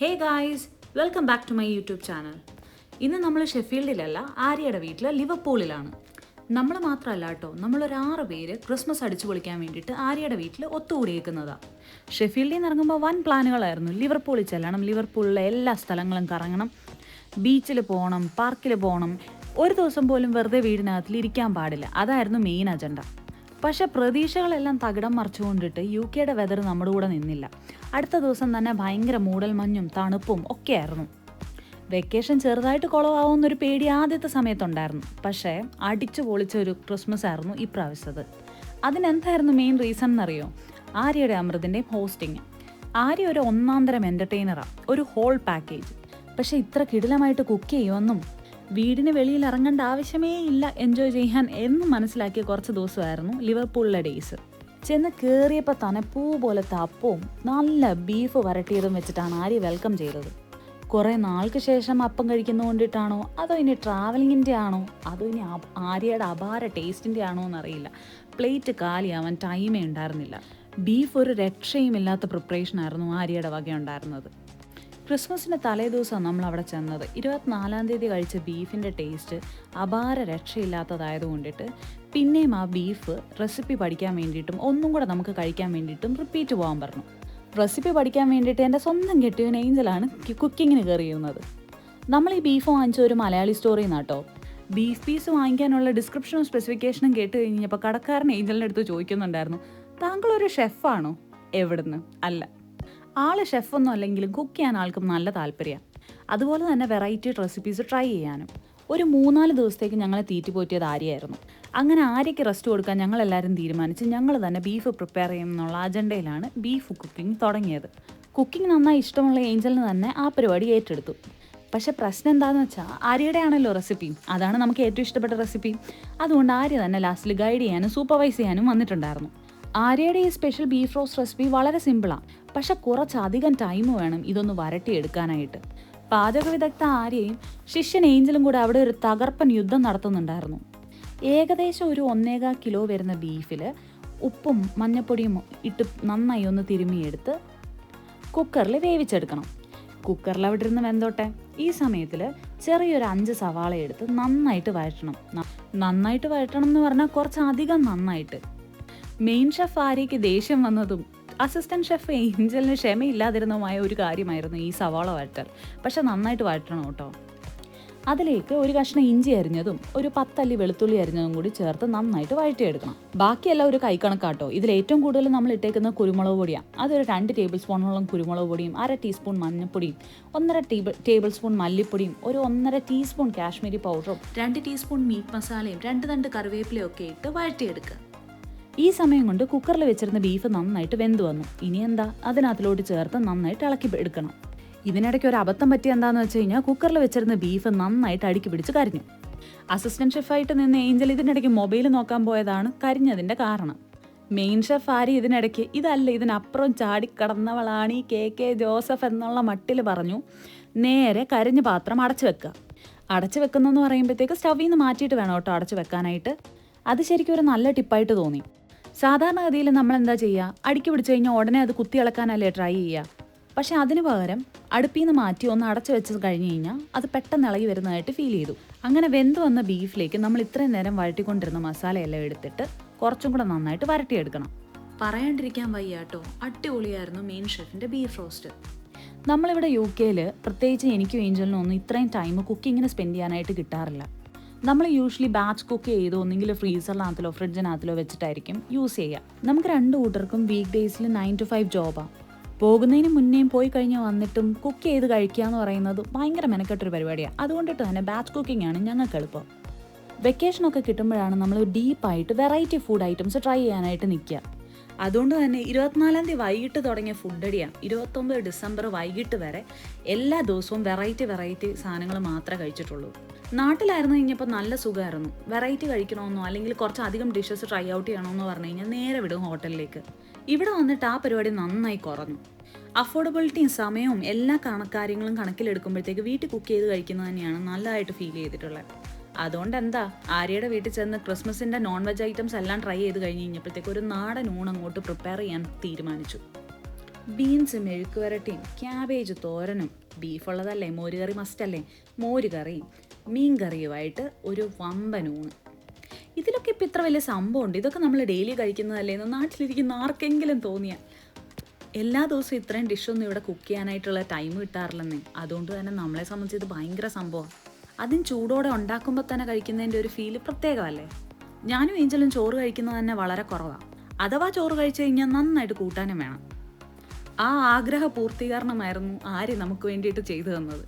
Hey guys welcome back to my YouTube channel ഇന്ന് നമ്മൾ ഷെഫീൽഡിലല്ല ആര്യയുടെ വീട്ടിൽ ലിവർപൂളിലാണ്. നമ്മൾ മാത്രമല്ല കേട്ടോ നമ്മളൊരു ആറ് പേര് ക്രിസ്മസ് അടിച്ചു പൊളിക്കാൻ വേണ്ടിയിട്ട് ആര്യയുടെ വീട്ടിൽ ഒത്തുകൂടിയേക്കുന്നതാണ് ഷെഫീൽഡിൽ നിന്ന് ഇറങ്ങുമ്പോൾ വൻ പ്ലാനുകളായിരുന്നു. ലിവർപൂളിൽ ചെല്ലണം ലിവർപൂളിലെ എല്ലാ സ്ഥലങ്ങളും കറങ്ങണം ബീച്ചിൽ പോകണം പാർക്കിൽ പോകണം ഒരു ദിവസം പോലും വെറുതെ വീടിനകത്തിൽ ഇരിക്കാൻ പാടില്ല. അതായിരുന്നു മെയിൻ അജണ്ട പക്ഷെ പ്രതീക്ഷകളെല്ലാം തകിടം മറിച്ചുകൊണ്ടിട്ട് യു കെയുടെ വെതർ നമ്മുടെ കൂടെ നിന്നില്ല. അടുത്ത ദിവസം തന്നെ ഭയങ്കര മൂടൽ മഞ്ഞും തണുപ്പും ഒക്കെയായിരുന്നു വെക്കേഷൻ ചെറുതായിട്ട് കുളവാവുമെന്നൊരു പേടി ആദ്യത്തെ സമയത്തുണ്ടായിരുന്നു. പക്ഷേ അടിച്ചു പൊളിച്ച ഒരു ക്രിസ്മസ് ആയിരുന്നു ഇപ്രാവശ്യത്തത് അതിനെന്തായിരുന്നു മെയിൻ റീസൺ എന്നറിയോ? ആര്യയുടെ അമൃതിന്റെയും ഹോസ്റ്റിങ് ആര്യ ഒരു ഒന്നാന്തരം എന്റർടൈനറാണ് ഒരു ഹോൾ പാക്കേജ് പക്ഷേ ഇത്ര കിടിലമായിട്ട് കുക്ക് ചെയ്യുമെന്നും വീടിന് വെളിയിൽ ഇറങ്ങേണ്ട ആവശ്യമേ ഇല്ല എൻജോയ് ചെയ്യാൻ എന്ന് മനസ്സിലാക്കിയ കുറച്ച് ദിവസമായിരുന്നു ലിവർപൂളിലെ ഡേയ്സ്. ചെന്ന് കയറിയപ്പോൾ തന്നെ പൂ പോലത്തെ അപ്പവും നല്ല ബീഫ് വരട്ടിയതും വെച്ചിട്ടാണ് ആര്യ വെൽക്കം ചെയ്തത്. കുറേ നാൾക്ക് ശേഷം അപ്പം കഴിക്കുന്ന കൊണ്ടിട്ടാണോ? അതോ ഇനി ട്രാവലിങ്ങിന്റെ ആണോ? അതോ ഇനി ആര്യയുടെ അപാര ടേസ്റ്റിന്റെ ആണോ എന്നറിയില്ല. പ്ലേറ്റ് കാലിയാവാൻ ടൈമേ ഉണ്ടായിരുന്നില്ല. ബീഫ് ഒരു രക്ഷയുമില്ലാത്ത പ്രിപ്പറേഷൻ ആയിരുന്നു ആര്യയുടെ വക ഉണ്ടായിരുന്നത് ക്രിസ്മസിന്റെ തലേദിവസം നമ്മൾ അവിടെ ചെന്നത്. ഇരുപത്തിനാലാം തീയതി കഴിച്ച ബീഫിന്റെ ടേസ്റ്റ് അപാര രക്ഷയില്ലാത്തതായത് കൊണ്ടിട്ട് പിന്നെയും ആ ബീഫ് റെസിപ്പി പഠിക്കാൻ വേണ്ടിയിട്ടും ഒന്നും കൂടെ നമുക്ക് കഴിക്കാൻ വേണ്ടിയിട്ടും റിപ്പീറ്റ് പോകാൻ പറഞ്ഞു. റെസിപ്പി പഠിക്കാൻ വേണ്ടിയിട്ട് എന്റെ സ്വന്തം കെട്ടിയവൻ ഏഞ്ചലാണ് കുക്കിങ്ങിന് കയറിയിരുന്നത്. നമ്മൾ ഈ ബീഫ് വാങ്ങിച്ച ഒരു മലയാളി സ്റ്റോറിയിൽ നിന്നാട്ടോ ബീഫ് പീസ് വാങ്ങിക്കാനുള്ള ഡിസ്ക്രിപ്ഷനും സ്പെസിഫിക്കേഷനും കേട്ട് കഴിഞ്ഞപ്പോൾ കടക്കാരൻ ഏഞ്ചലിന്റെ അടുത്ത് ചോദിക്കുന്നുണ്ടായിരുന്നു താങ്കളൊരു ഷെഫാണോ എവിടുന്ന്? അല്ല. ആൾ ഷെഫൊന്നും അല്ലെങ്കിലും കുക്ക് ചെയ്യാൻ ആൾക്കും നല്ല താല്പര്യമാണ് അതുപോലെ തന്നെ വെറൈറ്റി റെസിപ്പീസ് ട്രൈ ചെയ്യാനും. ഒരു മൂന്നാൽ ദിവസത്തേക്ക് ഞങ്ങളെ തീറ്റിപ്പോറ്റിയത് ആര്യയായിരുന്നു. അങ്ങനെ ആര്യയ്ക്ക് റെസ്റ്റ് കൊടുക്കാൻ ഞങ്ങളെല്ലാവരും തീരുമാനിച്ച് ഞങ്ങൾ തന്നെ ബീഫ് പ്രിപ്പയർ ചെയ്യുമെന്നുള്ള അജണ്ടയിലാണ് ബീഫ് കുക്കിംഗ് തുടങ്ങിയത്. കുക്കിംഗ് നന്നായി ഇഷ്ടമുള്ള ഏഞ്ചലിന് തന്നെ ആ പരിപാടി ഏറ്റെടുത്തു. പക്ഷെ പ്രശ്നം എന്താണെന്ന് വെച്ചാൽ ആര്യയുടെ ആണല്ലോ റെസിപ്പി അതാണ് നമുക്ക് ഏറ്റവും ഇഷ്ടപ്പെട്ട റെസിപ്പി അതുകൊണ്ട് ആര്യ തന്നെ ലാസ്റ്റിൽ ഗൈഡ് ചെയ്യാനും സൂപ്പർവൈസ് ചെയ്യാനും വന്നിട്ടുണ്ടായിരുന്നു. ആര്യയുടെ ഈ സ്പെഷ്യൽ ബീഫ് റോസ്റ്റ് റെസിപ്പി വളരെ സിമ്പിളാണ് പക്ഷെ കുറച്ചധികം ടൈം വേണം ഇതൊന്ന് വരട്ടിയെടുക്കാനായിട്ട്. പാചക വിദഗ്ധ ആര്യയും ശിഷ്യൻ ഏഞ്ചലും കൂടെ അവിടെ ഒരു തകർപ്പൻ യുദ്ധം നടത്തുന്നുണ്ടായിരുന്നു. ഏകദേശം ഒരു ഒന്നേകാ കിലോ വരുന്ന ബീഫിൽ ഉപ്പും മഞ്ഞപ്പൊടിയും ഇട്ട് നന്നായി ഒന്ന് തിരുമ്മിയെടുത്ത് കുക്കറിൽ വേവിച്ചെടുക്കണം. കുക്കറിൽ അവിടെ ഇരുന്ന് വെന്തോട്ടെ. ഈ സമയത്തിൽ ചെറിയൊരു അഞ്ച് സവാള എടുത്ത് നന്നായിട്ട് വഴറ്റണം. നന്നായിട്ട് വഴറ്റണം എന്ന് പറഞ്ഞാൽ കുറച്ചധികം നന്നായിട്ട്. മെയിൻ ഷെഫ് ആര്യയ്ക്ക് ദേഷ്യം വന്നതും അസിസ്റ്റന്റ് ഷെഫ് ഏഞ്ചലിന് ക്ഷമയില്ലാതിരുന്നതുമായ ഒരു കാര്യമായിരുന്നു ഈ സവാള വഴറ്റൽ. പക്ഷെ നന്നായിട്ട് വഴറ്റണം കേട്ടോ. അതിലേക്ക് ഒരു കഷ്ണം ഇഞ്ചി അരിഞ്ഞതും ഒരു പത്തല്ലി വെളുത്തുള്ളി അരിഞ്ഞതും കൂടി ചേർത്ത് നന്നായിട്ട് വഴറ്റിയെടുക്കണം. ബാക്കിയെല്ലാം ഒരു കൈക്കണക്കാട്ടോ. ഇതിൽ ഏറ്റവും കൂടുതൽ നമ്മൾ ഇട്ടേക്കുന്ന കുരുമുളക് പൊടിയാണ് അതൊരു രണ്ട് ടേബിൾ സ്പൂണോളം കുരുമുളക് പൊടിയും അര ടീസ്പൂൺ മഞ്ഞൾപ്പൊടിയും ഒന്നര ടേബിൾ ടേബിൾ സ്പൂൺ മല്ലിപ്പൊടിയും ഒരു ഒന്നര ടീസ്പൂൺ കാശ്മീരി പൗഡറും രണ്ട് ടീസ്പൂൺ മീറ്റ് മസാലയും രണ്ട് രണ്ട് കറിവേപ്പിലയും ഒക്കെ ഇട്ട് വഴറ്റിയെടുക്കുക. ഈ സമയം കൊണ്ട് കുക്കറിൽ വെച്ചിരുന്ന ബീഫ് നന്നായിട്ട് വെന്ത് വന്നു. ഇനി എന്താ? അതിനകത്തിലോട്ട് ചേർത്ത് നന്നായിട്ട് ഇളക്കി എടുക്കണം. ഇതിനിടയ്ക്ക് ഒരു അബദ്ധം പറ്റിയ എന്താണെന്ന് വെച്ച് കഴിഞ്ഞാൽ കുക്കറിൽ വെച്ചിരുന്ന ബീഫ് നന്നായിട്ട് അടുക്കി പിടിച്ച് കരിഞ്ഞു. അസിസ്റ്റന്റ് ഷെഫായിട്ട് നിന്ന് ഏഞ്ചൽ ഇതിനിടയ്ക്ക് മൊബൈൽ നോക്കാൻ പോയതാണ് കരിഞ്ഞതിന്റെ കാരണം. മെയിൻ ഷെഫ് ആരി ഇതിനിടയ്ക്ക്? ഇതല്ല ഇതിനപ്പുറം ചാടിക്കടന്നവളാണ് ഈ കെ കെ ജോസഫ് എന്നുള്ള മട്ടിൽ പറഞ്ഞു നേരെ കരിഞ്ഞ പാത്രം അടച്ചു വെക്കുക അടച്ചു വെക്കുന്നതെന്ന് പറയുമ്പോഴത്തേക്ക് സ്റ്റവിൽ നിന്ന് മാറ്റിയിട്ട് വേണം കേട്ടോ അടച്ചു വെക്കാനായിട്ട്. അത് ശരിക്കും ഒരു നല്ല ടിപ്പായിട്ട് തോന്നി. സാധാരണഗതിയിൽ നമ്മൾ എന്താ ചെയ്യുക അടുക്കി പിടിച്ചു കഴിഞ്ഞാൽ ഉടനെ അത് കുത്തി ഇളക്കാനല്ലേ ട്രൈ ചെയ്യുക പക്ഷെ അതിന് പകരം അടുപ്പിൽ നിന്ന് മാറ്റി ഒന്ന് അടച്ചു വെച്ച് കഴിഞ്ഞ് കഴിഞ്ഞാൽ അത് പെട്ടെന്ന് ഇളകി വരുന്നതായിട്ട് ഫീൽ ചെയ്തു. അങ്ങനെ വെന്ത് വന്ന ബീഫിലേക്ക് നമ്മൾ ഇത്രയും നേരം വഴറ്റിക്കൊണ്ടിരുന്ന മസാലയെല്ലാം എടുത്തിട്ട് കുറച്ചും കൂടെ നന്നായിട്ട് വരട്ടിയെടുക്കണം. പറയാണ്ടിരിക്കാൻ വയ്യാട്ടോ. അടിപൊളിയായിരുന്നു മെയിൻ ഷെഫിന്റെ ബീഫ് റോസ്റ്റ് നമ്മളിവിടെ യു കെയിൽ പ്രത്യേകിച്ച് എനിക്കും ഏഞ്ചലിനും ഒന്നും ഇത്രയും ടൈം കുക്കിങ്ങിന് സ്പെൻഡ് ചെയ്യാനായിട്ട് കിട്ടാറില്ല. നമ്മൾ യൂഷ്വലി ബാച്ച് കുക്ക് ചെയ്ത് ഒന്നെങ്കിൽ ഫ്രീസറിനകത്തിലോ ഫ്രിഡ്ജിനകത്തിലോ വെച്ചിട്ടായിരിക്കും യൂസ് ചെയ്യുക. നമുക്ക് രണ്ട് കൂട്ടർക്കും വീക്ക് ഡേയ്സിൽ നയൻ ടു ഫൈവ് ജോബാണ് പോകുന്നതിന് മുന്നേയും പോയി കഴിഞ്ഞ് വന്നിട്ടും കുക്ക് ചെയ്ത് കഴിക്കുക എന്ന് പറയുന്നത് ഭയങ്കര മെനക്കെട്ടൊരു പരിപാടിയാണ് അതുകൊണ്ടിട്ട് തന്നെ ബാച്ച് കുക്കിംഗ് ആണ് ഞങ്ങൾക്ക് എളുപ്പം. വെക്കേഷനൊക്കെ കിട്ടുമ്പോഴാണ് നമ്മൾ ഡീപ്പായിട്ട് വെറൈറ്റി ഫുഡ് ഐറ്റംസ് ട്രൈ ചെയ്യാനായിട്ട് നിൽക്കുക. അതുകൊണ്ട് തന്നെ ഇരുപത്തിനാലാം തീയതി വൈകിട്ട് തുടങ്ങിയ ഫുഡടിയാണ് ഇരുപത്തൊമ്പത് ഡിസംബർ വൈകിട്ട് വരെ എല്ലാ ദിവസവും വെറൈറ്റി വെറൈറ്റി സാധനങ്ങൾ മാത്രമേ കഴിച്ചിട്ടുള്ളൂ. നാട്ടിലായിരുന്നു കഴിഞ്ഞപ്പോൾ നല്ല സുഖമായിരുന്നു. വെറൈറ്റി കഴിക്കണമെന്നോ അല്ലെങ്കിൽ കുറച്ചധികം ഡിഷസ് ട്രൈ ഔട്ട് ചെയ്യണമെന്നോ പറഞ്ഞു കഴിഞ്ഞാൽ നേരെ വിടും ഹോട്ടലിലേക്ക്. ഇവിടെ വന്നിട്ട് ആ പരിപാടി നന്നായി കുറഞ്ഞു. അഫോർഡബിലിറ്റിയും സമയവും എല്ലാ കണക്കാര്യങ്ങളും കണക്കിലെടുക്കുമ്പോഴത്തേക്ക് വീട്ടിൽ കുക്ക് ചെയ്ത് കഴിക്കുന്നത് തന്നെയാണ് നല്ലതായിട്ട് ഫീൽ ചെയ്തിട്ടുള്ളത്. അതുകൊണ്ട് എന്താ ആര്യയുടെ വീട്ടിൽ ചെന്ന് ക്രിസ്മസിന്റെ നോൺ വെജ് ഐറ്റംസ് എല്ലാം ട്രൈ ചെയ്ത് കഴിഞ്ഞ് കഴിഞ്ഞപ്പോഴത്തേക്ക് ഒരു നാടൻ ഊണ് അങ്ങോട്ട് പ്രിപ്പയർ ചെയ്യാൻ തീരുമാനിച്ചു. ബീൻസ് മെഴുക്ക് വരട്ടിയും ക്യാബേജ് തോരനും ബീഫുള്ളതല്ലേ മോരുകറി മസ്റ്റല്ലേ മോരുകറിയും മീൻ കറിയുമായിട്ട് ഒരു വമ്പൻ ഊണ്. ഇതിലൊക്കെ ഇപ്പം ഇത്ര വലിയ സംഭവമുണ്ട്. ഇതൊക്കെ നമ്മൾ ഡെയിലി കഴിക്കുന്നതല്ലേ? എന്ന് നാട്ടിലിരിക്കുന്ന ആർക്കെങ്കിലും തോന്നിയ. എല്ലാ ദിവസവും ഇത്രയും ഡിഷൊന്നും ഇവിടെ കുക്ക് ചെയ്യാനായിട്ടുള്ള ടൈം കിട്ടാറില്ലെന്നേ. അതുകൊണ്ട് തന്നെ നമ്മളെ സംബന്ധിച്ച് ഇത് ഭയങ്കര സംഭവം അതും ചൂടോടെ ഉണ്ടാക്കുമ്പോൾ തന്നെ കഴിക്കുന്നതിന്റെ ഒരു ഫീൽ പ്രത്യേകമല്ലേ? ഞാനും ഏഞ്ചലും ചോറ് കഴിക്കുന്നത് തന്നെ വളരെ കുറവാണ് അഥവാ ചോറ് കഴിച്ചു കഴിഞ്ഞാൽ നന്നായിട്ട് കൂട്ടാനും വേണം. ആ ആഗ്രഹ പൂർത്തീകരണമായിരുന്നു ആര് നമുക്ക് വേണ്ടിയിട്ട് ചെയ്തു തന്നത്.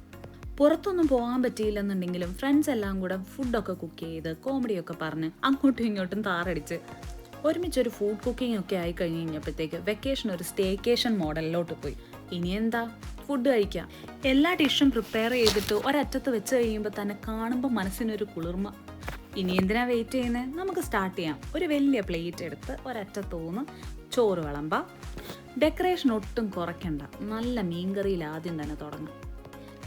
പുറത്തൊന്നും പോകാൻ പറ്റിയില്ലെന്നുണ്ടെങ്കിലും ഫ്രണ്ട്സ് എല്ലാം കൂടെ ഫുഡൊക്കെ കുക്ക് ചെയ്ത് കോമഡിയൊക്കെ പറഞ്ഞ് അങ്ങോട്ടും ഇങ്ങോട്ടും താറടിച്ച് ഒരുമിച്ചൊരു ഫുഡ് കുക്കിംഗ് ഒക്കെ ആയി കഴിഞ്ഞ് കഴിഞ്ഞപ്പോഴത്തേക്ക് വെക്കേഷൻ ഒരു സ്റ്റേക്കേഷൻ മോഡലിലോട്ട് പോയി. ഇനി എന്താ? ഫുഡ് കഴിക്കാം. എല്ലാ ഡിഷും പ്രിപ്പയർ ചെയ്തിട്ട് ഒരറ്റത്ത് വെച്ച് കഴിയുമ്പോൾ തന്നെ കാണുമ്പോൾ മനസ്സിനൊരു കുളിർമ. ഇനി എന്തിനാ വെയിറ്റ് ചെയ്യുന്നത് നമുക്ക് സ്റ്റാർട്ട് ചെയ്യാം. ഒരു വലിയ പ്ലേറ്റ് എടുത്ത് ഒരറ്റത്തൂന്ന് ചോറ് വിളമ്പ. ഡെക്കറേഷൻ ഒട്ടും കുറയ്ക്കണ്ട. നല്ല മീൻകറിയിൽ ആദ്യം തന്നെ തുടങ്ങാം.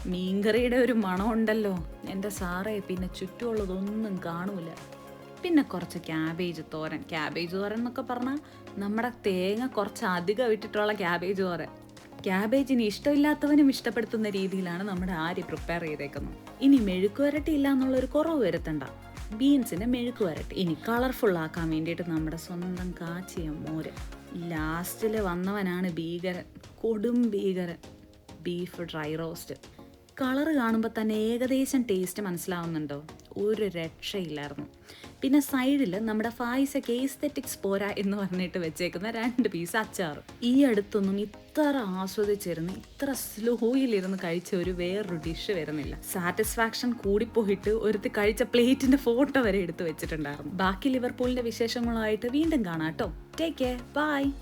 മീൻകറിയുടെ ഒരു മണമുണ്ടല്ലോ എന്റെ സാറേ പിന്നെ ചുറ്റുമുള്ളതൊന്നും കാണൂല. പിന്നെ കുറച്ച് ക്യാബേജ് തോരൻ. ക്യാബേജ് തോരൻ എന്നൊക്കെ പറഞ്ഞാൽ നമ്മുടെ തേങ്ങ കുറച്ച് അധികം ഇട്ടിട്ടുള്ള ക്യാബേജ് തോരൻ. ക്യാബേജിന് ഇഷ്ടമില്ലാത്തവനും ഇഷ്ടപ്പെടുത്തുന്ന രീതിയിലാണ് നമ്മുടെ ആരി പ്രിപ്പയർ ചെയ്തേക്കുന്നത്. ഇനി മെഴുക്ക് വരട്ടി ഇല്ല എന്നുള്ളൊരു കുറവ് വരുത്തണ്ട. ബീൻസിന്റെ മെഴുക്ക് വരട്ടി. ഇനി കളർഫുൾ ആക്കാൻ വേണ്ടിയിട്ട് നമ്മുടെ സ്വന്തം കാച്ചിയ മോര്. ലാസ്റ്റിൽ വന്നവനാണ് ഭീകരൻ. കൊടും ഭീകരൻ. ബീഫ് ഡ്രൈ റോസ്റ്റ് കളറ് കാണുമ്പോൾ തന്നെ ഏകദേശം ടേസ്റ്റ് മനസ്സിലാവുന്നുണ്ടോ? ഒരു രക്ഷയില്ലായിരുന്നു. പിന്നെ സൈഡിൽ നമ്മുടെ ഫായ്സ കേസ്തെറ്റിക്സ് പോരാ എന്ന് പറഞ്ഞിട്ട് വെച്ചേക്കുന്ന രണ്ട് പീസ് അച്ചാർ ഈ അടുത്തൊന്നും ഇത്ര ആസ്വദിച്ചിരുന്ന് ഇത്ര സ്ലോയിലിരുന്ന് കഴിച്ച ഒരു വേറൊരു ഡിഷ് വരുന്നില്ല. സാറ്റിസ്ഫാക്ഷൻ കൂടിപ്പോയിട്ട് ഒരുത്തി കഴിച്ച പ്ലേറ്റിന്റെ ഫോട്ടോ വരെ എടുത്തു വെച്ചിട്ടുണ്ടായിരുന്നു. ബാക്കി ലിവർപൂളിന്റെ വിശേഷങ്ങളുമായിട്ട് വീണ്ടും കാണാം കേട്ടോ. Take care bye